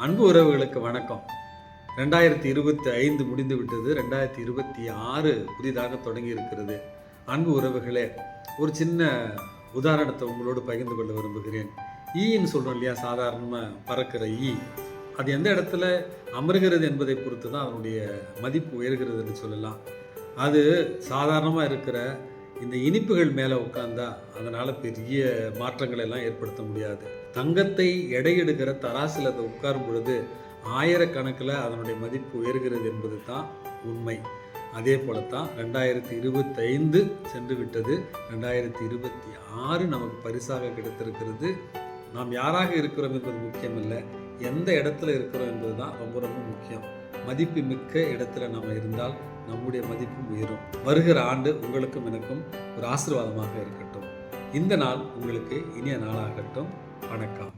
அன்பு உறவுகளுக்கு வணக்கம். ரெண்டாயிரத்தி இருபத்தி ஐந்து முடிந்து விட்டது ரெண்டாயிரத்தி இருபத்தி ஆறு புதிதாக தொடங்கி இருக்கிறது அன்பு உறவுகளே ஒரு சின்ன உதாரணத்தை உங்களோடு பகிர்ந்து கொள்ள விரும்புகிறேன். ஈன்னு சொல்கிறோம் இல்லையா? சாதாரணமாக பறக்கிற ஈ. அது எந்த இடத்துல அமர்கிறது என்பதை பொறுத்து தான் அதனுடைய மதிப்பு உயர்கிறது என்று சொல்லலாம். அது சாதாரணமாக இருக்கிற இந்த இனிப்புகள் மேலே உட்காந்தா அதனால் பெரிய மாற்றங்களை எல்லாம் ஏற்படுத்த முடியாது. தங்கத்தை எடை எடுக்கிற தராசில் அதை உட்காரும் பொழுது ஆயிரக்கணக்கில் அதனுடைய மதிப்பு உயர்கிறது என்பது தான் உண்மை. அதே போல தான் ரெண்டாயிரத்தி இருபத்தைந்து சென்று விட்டது. ரெண்டாயிரத்தி இருபத்தி ஆறு நமக்கு பரிசாக கிடைத்திருக்கிறது. நாம் யாராக இருக்கிறோம் என்பது முக்கியமில்லை. எந்த இடத்துல இருக்கிறோம் என்பது தான் ரொம்ப ரொம்ப முக்கியம். மதிப்பு மிக்க இடத்துல நம்ம இருந்தால் நம்முடைய மதிப்பும் உயரும். வருகிற ஆண்டு உங்களுக்கும் எனக்கும் ஒரு ஆசீர்வாதமாக இருக்கட்டும். இந்த நாள் உங்களுக்கு இனிய நாளாகட்டும். வணக்கம்.